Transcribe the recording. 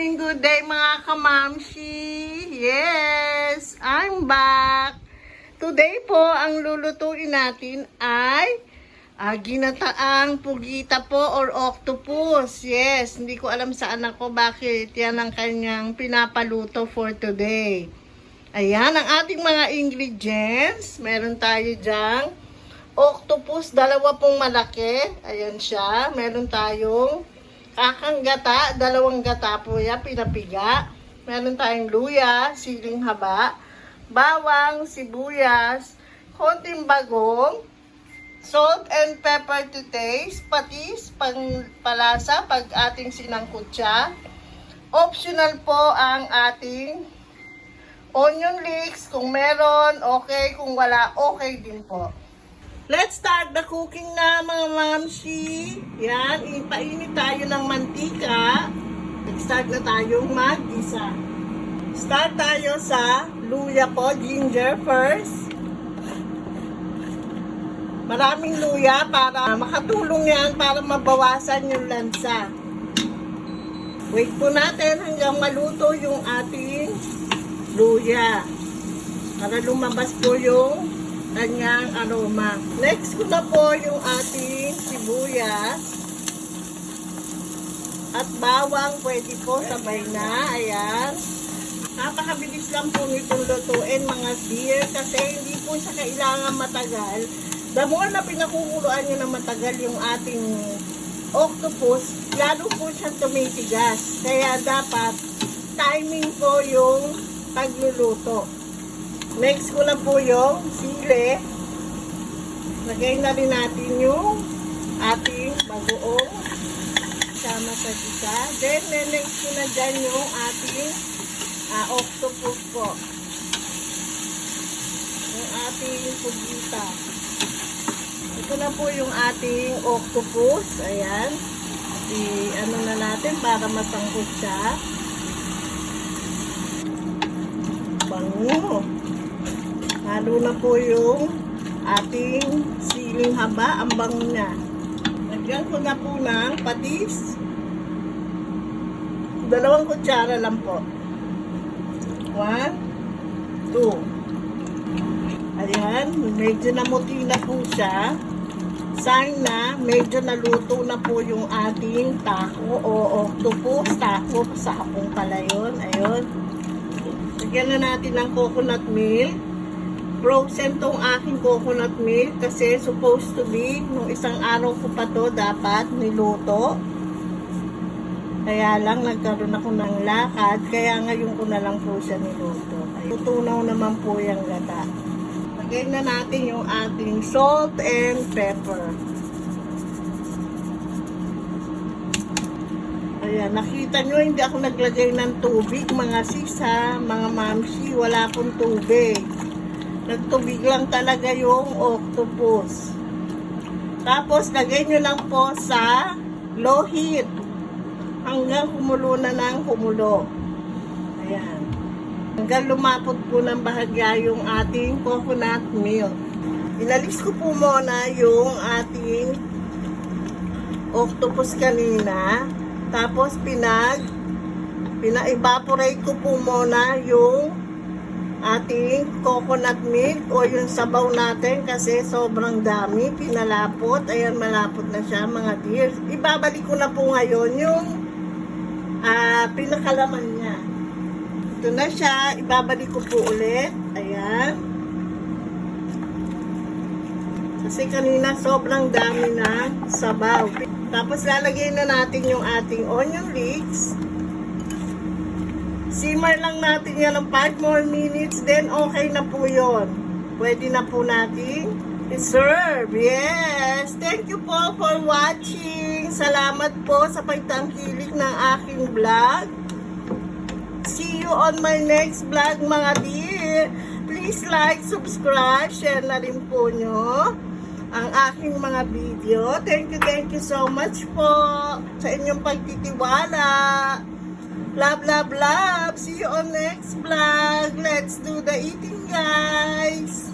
good day mga kamamshi. Yes, I'm back. Today po, ang lulutuin natin ay ah, ginataang pugita po or octopus. Yes, hindi ko alam sa anak ko bakit yan ang kanyang pinapaluto for today. Ayan, ang ating mga ingredients. Meron tayo dyang octopus, dalawa pong malaki. Ayan siya. Meron tayong kakang gata, dalawang gata po yan, pinapiga. Meron tayong luya, siling haba, bawang, sibuyas, konting bagong, salt and pepper to taste, patis, pang palasa pag ating sinangkot siya. Optional po ang ating onion leeks. Kung meron, okay. Kung wala, okay din po. Let's start the cooking na mga mamsi. Yan, ipainit tayo ng mantika. Start na tayong mag-isa. Start tayo sa luya po, ginger first. Maraming luya para makatulong yan para mabawasan yung lansa. Wait po natin hanggang maluto yung ating luya. Para lumabas po yung kanyang aroma. Next ko na po yung ating sibuyas. At bawang pwede po sabay na. Ayan. Napakabilis lang po nitong lutuin mga dear kasi hindi po siya kailangan matagal. The more na pinakukuluan nyo na matagal yung ating octopus, lalo po siya tumitigas. Kaya dapat timing po yung pagluluto. Next ko na po yung sili. Lagay na rin natin yung ating bagoong sama sa gisa. Then, next ko na dyan yung ating ah, octopus po. Yung ating pugita. Ito na po yung ating octopus. Ayan. I-ano na natin para masangkot siya. Bango. Halo na po yung ating siling haba. Ang bango niya. Ko na po ng patis. Dalawang kutsara lang po. One, two. Ayan, medyo namuti na po siya. Sign na, medyo naluto na po yung ating taco o octopus. Taco, sa hapong pala yun. Ayun. Lagyan na natin ng coconut milk. Frozen tong aking coconut milk kasi supposed to be nung isang araw ko pa to dapat niluto. Kaya lang nagkaroon ako ng lakad kaya ngayon ko na lang po siya niluto. Tutunaw naman po yung gata. Lagay na natin yung ating salt and pepper. Ayan, nakita nyo, hindi ako naglagay ng tubig, mga sisa, mga mamsi, wala akong tubig. Nagtubig lang talaga yung octopus. Tapos, lagay nyo lang po sa low heat. Hanggang kumulo na ng kumulo. Ayan. Hanggang lumapot po ng bahagya yung ating coconut milk. Inalis ko po muna yung ating octopus kanina. Tapos pinag pina-evaporate ko po muna yung ating coconut milk o yung sabaw natin kasi sobrang dami, pinalapot. Ayan, malapot na siya mga dears. Ibabalik ko na po ngayon yung ah, pinakalaman niya. Ito na siya, ibabalik ko po ulit. Ayan. Kasi kanina sobrang dami na sabaw. Tapos lalagay na natin yung ating onion leeks. Simmer lang natin yan ng 5 more minutes, then okay na po yon. Pwede na po natin i-serve. Yes! Thank you po for watching. Salamat po sa pagtangkilik ng aking vlog. See you on my next vlog mga dear. Please like, subscribe, share na rin po nyo ang aking mga video. Thank you, thank you so much po sa inyong pagtitiwala. Love, love, love. See you on next vlog. Let's do the eating, guys.